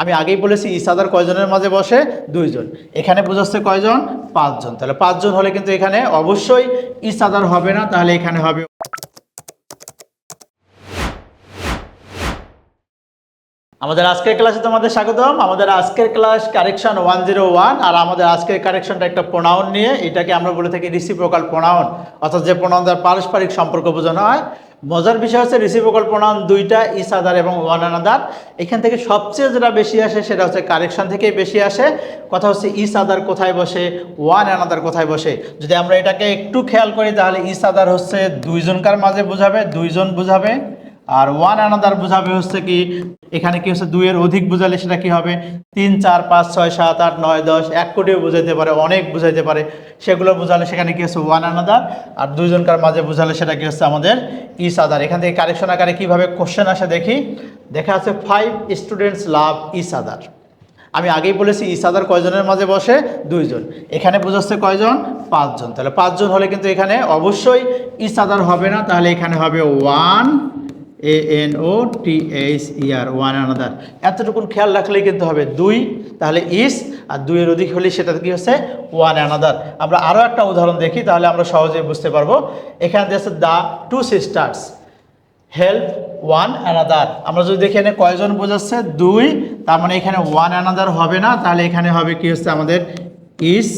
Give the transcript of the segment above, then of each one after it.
আমি আগেই বলেছি ইসাদার কয়জনের মাঝে বসে? দুইজন। এখানে বোঝাচ্ছে কয়জন? পাঁচজন। তাহলে পাঁচজন হলে কিন্তু এখানে অবশ্যই ইসাদার হবে না, তাহলে এখানে হবে আমাদের আজকের ক্লাসে তোমাদের স্বাগতম। আমাদের আজকের class correction one zero one, আর আমাদের আজকের কারেকশনটা একটা প্রোনাউন নিয়ে, এটাকে আমরা বলে থাকি রিসিপ্রোকাল প্রোনাউন অর্থাৎ যে প্রোনাউন দ্বারা পারস্পরিক সম্পর্ক বোঝানো হয় মজার বিষয় হচ্ছে রিসিপ্রোকাল প্রণাম দুইটা, ইস আদার এবং ওয়ান আনাদার। এখান থেকে সবচেয়ে যেটা বেশি আসে সেটা হচ্ছে কারেকশন থেকেই বেশি আসে। কথা হচ্ছে ইস আদার কোথায় বসে, ওয়ান আনাদার কোথায় বসে? যদি আমরা এটাকে একটু খেয়াল করি তাহলে ইস আদার হচ্ছে দুইজনকার মাঝে বোঝাবে, দুইজন বোঝাবে। আর ওয়ান আনাদার বোঝাবে হচ্ছে কি, এখানে কি হচ্ছে দুইয়ের অধিক বোঝালে সেটা কি হবে? তিন, চার, পাঁচ, ছয়, সাত, আট, নয়, দশ, এক কোটিও বোঝাইতে পারে, অনেক বোঝাইতে পারে। সেগুলো বোঝালে সেখানে কি হচ্ছে ওয়ান আনাদার আর দুইজনকার মাঝে বোঝালে সেটা কি হচ্ছে আমাদের ইস আদার এখান থেকে কারেকশন আকারে কীভাবে কোশ্চেন আসে দেখি। দেখা আছে ফাইভ স্টুডেন্টস লাভ ইস আদার আমি আগেই বলেছি ইসাদার কয়জনের মাঝে বসে? দুইজন। এখানে বোঝাচ্ছে কয়জন? পাঁচজন। তাহলে পাঁচজন হলে কিন্তু এখানে অবশ্যই ইসাদার হবে না, তাহলে এখানে হবে one A N O T H year one another এতটুকুন খেয়াল রাখলেই কিন্তু হবে দুই, তাহলে ইস আর দুইয়ের অধিক হলে সেটা কি হচ্ছে? ওয়ান আনাদার আমরা আরও একটা উদাহরণ দেখি, তাহলে আমরা সহজেই বুঝতে পারব। এখানে দিয়েছে the two sisters help one another আমরা যদি দেখি এখানে কয়জন বোঝাচ্ছে? দুই, তার মানে এখানে ওয়ান অ্যানাদার হবে না, তাহলে এখানে হবে কি হচ্ছে? আমাদের ইস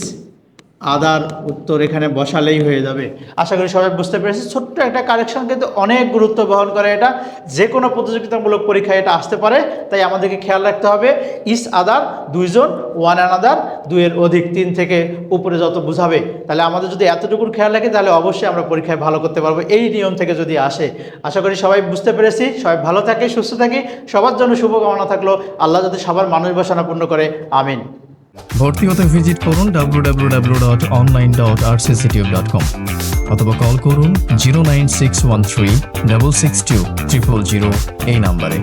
আদার উত্তর এখানে বসালেই হয়ে যাবে। আশা করি সবাই বুঝতে পেরেছি ছোট্ট একটা কারেকশন কিন্তু অনেক গুরুত্ব বহন করে এটা। যে কোনো প্রতিযোগিতামূলক পরীক্ষায় এটা আসতে পারে। তাই আমাদেরকে খেয়াল রাখতে হবে। ইস আদার দুইজন, ওয়ান অ্যান আদার দুইয়ের অধিক তিন থেকে উপরে যত বুঝাবে। তাহলে আমাদের যদি এতটুকুর খেয়াল রাখে, তাহলে অবশ্যই আমরা পরীক্ষায় ভালো করতে পারব। এই নিয়ম থেকে যদি আসে, আশা করি সবাই বুঝতে পেরেছি। সবাই ভালো থাকে, সুস্থ থাকি। সবার জন্য শুভকামনা থাকল। আল্লাহ যাতে সবার মানুষ বাসনা পূর্ণ করে। আমিন। ভর্তি হতে ভিজিট করুন www.online.rcctube.com অথবা কল করুন zero nine six one three double six two triple zero এই নাম্বারে।